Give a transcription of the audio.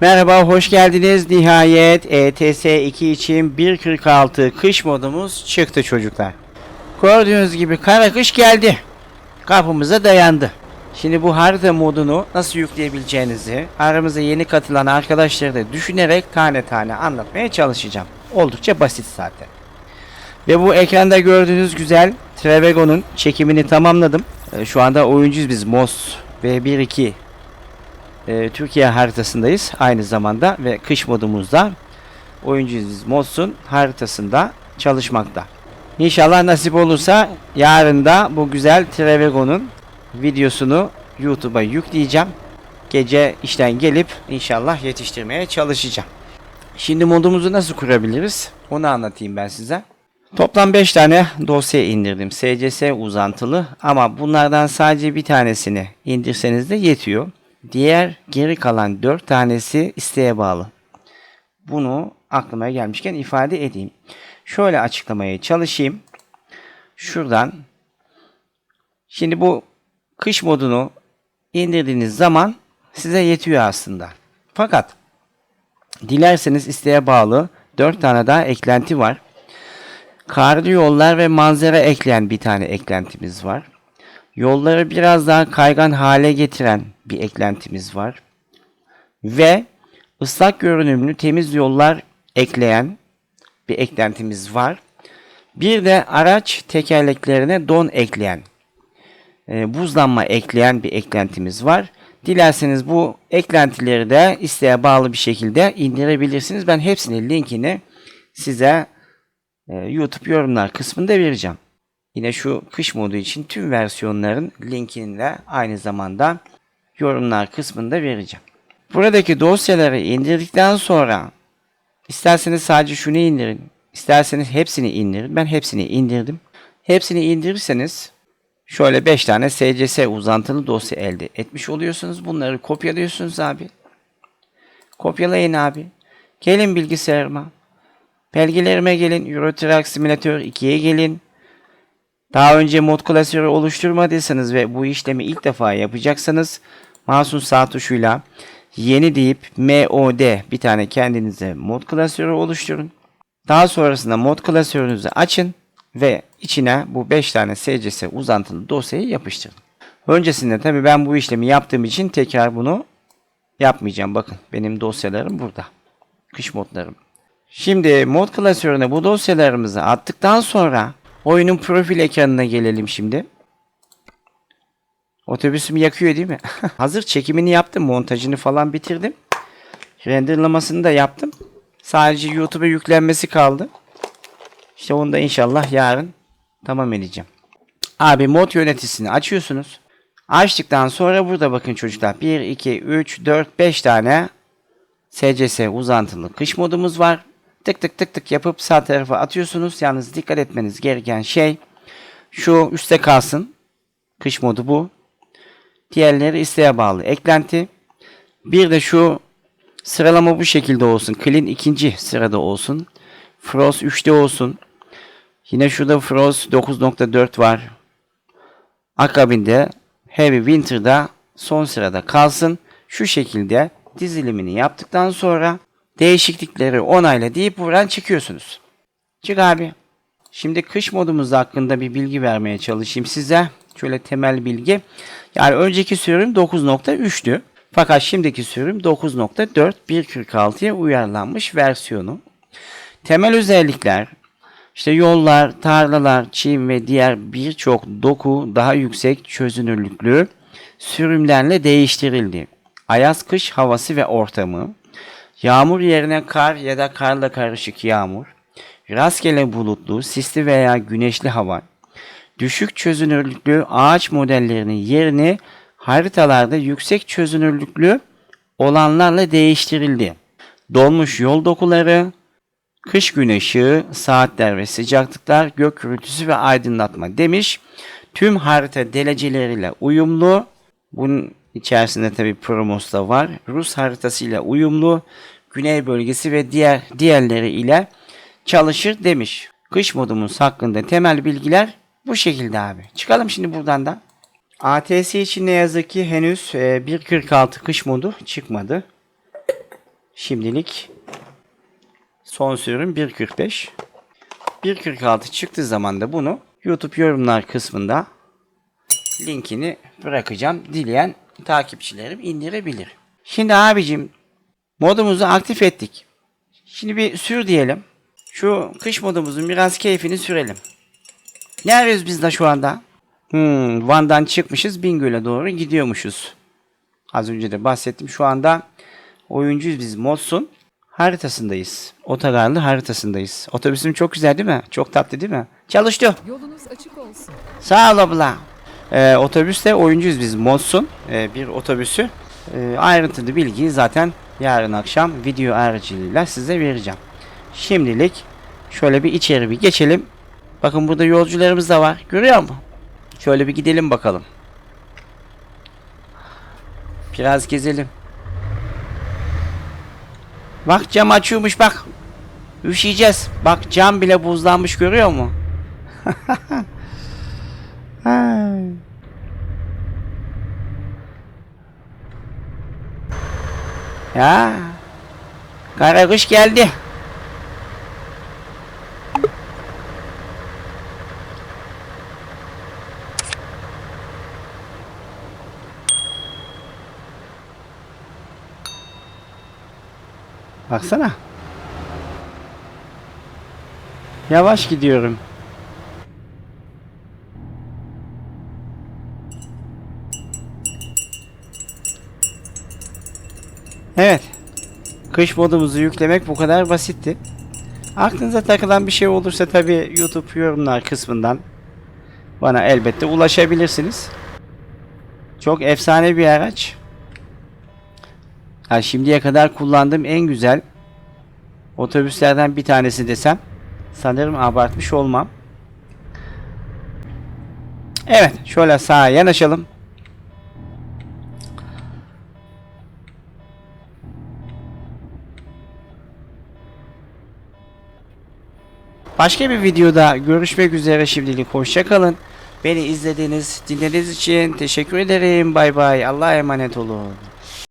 Merhaba, hoş geldiniz. Nihayet ETS 2 için 1.46 kış modumuz çıktı çocuklar. Gördüğünüz gibi kara kış geldi. Kapımıza dayandı. Şimdi bu harita modunu nasıl yükleyebileceğinizi aramıza yeni katılan arkadaşları da düşünerek tane tane anlatmaya çalışacağım. Oldukça basit zaten. Ve bu ekranda gördüğünüz güzel Trevego'nun çekimini tamamladım. Ee, Şu anda oyuncuyuz biz MOS ve 1-2 e, Türkiye haritasındayız aynı zamanda ve kış modumuzda oyuncuyuz biz MOS'un haritasında çalışmakta. İnşallah nasip olursa yarın da bu güzel Trevego'nun videosunu YouTube'a yükleyeceğim. Gece işten gelip inşallah yetiştirmeye çalışacağım. Şimdi modumuzu nasıl kurabiliriz? Onu anlatayım ben size. Toplam 5 tane dosya indirdim. SCS uzantılı ama bunlardan sadece bir tanesini indirseniz de yetiyor. Diğer geri kalan 4 tanesi isteğe bağlı. Bunu aklıma gelmişken ifade edeyim. Şöyle açıklamaya çalışayım. Şuradan şimdi bu kış modunu indirdiğiniz zaman size yetiyor aslında. Fakat dilerseniz isteğe bağlı 4 tane daha eklenti var. Karlı yollar ve manzara ekleyen bir tane eklentimiz var. Yolları biraz daha kaygan hale getiren bir eklentimiz var. Ve ıslak görünümlü temiz yollar ekleyen bir eklentimiz var. Bir de araç tekerleklerine don ekleyen, e, buzlanma ekleyen bir eklentimiz var. Dilerseniz bu eklentileri de isteğe bağlı bir şekilde indirebilirsiniz. Ben hepsinin linkini size e, YouTube yorumlar kısmında vereceğim. Yine şu kış modu için tüm versiyonların linkini de aynı zamanda yorumlar kısmında vereceğim. Buradaki dosyaları indirdikten sonra isterseniz sadece şunu indirin, isterseniz hepsini indirin. Ben hepsini indirdim. Hepsini indirirseniz şöyle 5 tane SCS uzantılı dosya elde etmiş oluyorsunuz. Bunları kopyalıyorsunuz abi. Kopyalayın abi. Gelin bilgisayarıma. Belgelerime gelin. Euro Truck Simulator 2'ye gelin. Daha önce mod klasörü oluşturmadıysanız ve bu işlemi ilk defa yapacaksanız mouse'un sağ tuşuyla yeni deyip MOD bir tane kendinize mod klasörü oluşturun. Daha sonrasında mod klasörünüzü açın ve içine bu 5 tane SCS uzantılı dosyayı yapıştırın. Öncesinde tabi ben bu işlemi yaptığım için tekrar bunu yapmayacağım. Bakın benim dosyalarım burada. Kış modlarım. Şimdi mod klasörüne bu dosyalarımızı attıktan sonra oyunun profil ekranına gelelim şimdi. Otobüsüm yakıyor değil mi? Hazır çekimini yaptım, montajını falan bitirdim. Renderlamasını da yaptım. Sadece YouTube'a yüklenmesi kaldı. İşte onu da inşallah yarın tamam edeceğim. Abi mod yöneticisini açıyorsunuz. Açtıktan sonra burada bakın çocuklar 1, 2, 3, 4, 5 tane SCS uzantılı kış modumuz var. Tık tık tık tık yapıp sağ tarafa atıyorsunuz. Yalnız dikkat etmeniz gereken şey şu üstte kalsın. Kış modu bu. Diğerleri isteğe bağlı eklenti. Bir de şu sıralama bu şekilde olsun. Clean ikinci sırada olsun. Frost 3'te olsun. Yine şurada Frost 9.4 var. Akabinde Heavy Winter'da son sırada kalsın. Şu şekilde dizilimini yaptıktan sonra değişiklikleri onayla deyip buradan çıkıyorsunuz. Çık abi. Şimdi kış modumuz hakkında bir bilgi vermeye çalışayım size. Şöyle temel bilgi. Yani önceki sürüm 9.3'tü. Fakat şimdiki sürüm 9.4 1.46'ya uyarlanmış versiyonu. Temel özellikler işte yollar, tarlalar, çim ve diğer birçok doku daha yüksek çözünürlüklü sürümlerle değiştirildi. Ayaz kış havası ve ortamı, yağmur yerine kar ya da karla karışık yağmur, rastgele bulutlu, sisli veya güneşli hava, düşük çözünürlüklü ağaç modellerinin yerini haritalarda yüksek çözünürlüklü olanlarla değiştirildi. Dolmuş yol dokuları, kış gün ışığı, saatler ve sıcaklıklar, gök gürültüsü ve aydınlatma demiş. Tüm harita dereceleriyle uyumlu. Bunun içerisinde tabi Promos da var. Rus haritasıyla uyumlu. Güney bölgesi ve diğer diğerleri ile çalışır demiş. Kış modumuz hakkında temel bilgiler bu şekilde abi. Çıkalım şimdi buradan da. ATS için ne yazık ki henüz e, 1.46 kış modu çıkmadı. Şimdilik son sürüm 1.45. 1.46 çıktığı zaman da bunu YouTube yorumlar kısmında linkini bırakacağım. Dileyen takipçilerim indirebilir. Şimdi abicim modumuzu aktif ettik. Şimdi bir sür diyelim. Şu kış modumuzun biraz keyfini sürelim. Neredeyiz biz de şu anda? Hmm, Van'dan çıkmışız Bingöl'e doğru gidiyormuşuz. Az önce de bahsettim. Şu anda oyuncuyuz biz Modsun haritasındayız. Otogarlı haritasındayız. Otobüsüm çok güzel değil mi? Çok tatlı değil mi? Çalıştı. Yolunuz açık olsun. Sağ ol abla. Ee, otobüste oyuncuyuz biz Modsun. Ee, bir otobüsü. Ee, ayrıntılı bilgiyi zaten yarın akşam video aracılığıyla size vereceğim. Şimdilik şöyle bir içeri bir geçelim. Bakın burada yolcularımız da var. Görüyor musun? Şöyle bir gidelim bakalım. Biraz gezelim. Bak cam açıyormuş bak. Üşüyeceğiz. Bak cam bile buzlanmış görüyor musun? Ya. Kara kış geldi. Baksana. Yavaş gidiyorum. Evet. Kış modumuzu yüklemek bu kadar basitti. Aklınıza takılan bir şey olursa tabi YouTube yorumlar kısmından bana elbette ulaşabilirsiniz. Çok efsane bir araç. Ha, şimdiye kadar kullandığım en güzel otobüslerden bir tanesi desem sanırım abartmış olmam. Evet, şöyle sağa yanaşalım. Başka bir videoda görüşmek üzere şimdilik hoşça kalın. Beni izlediğiniz, dinlediğiniz için teşekkür ederim. Bay bay. Allah'a emanet olun.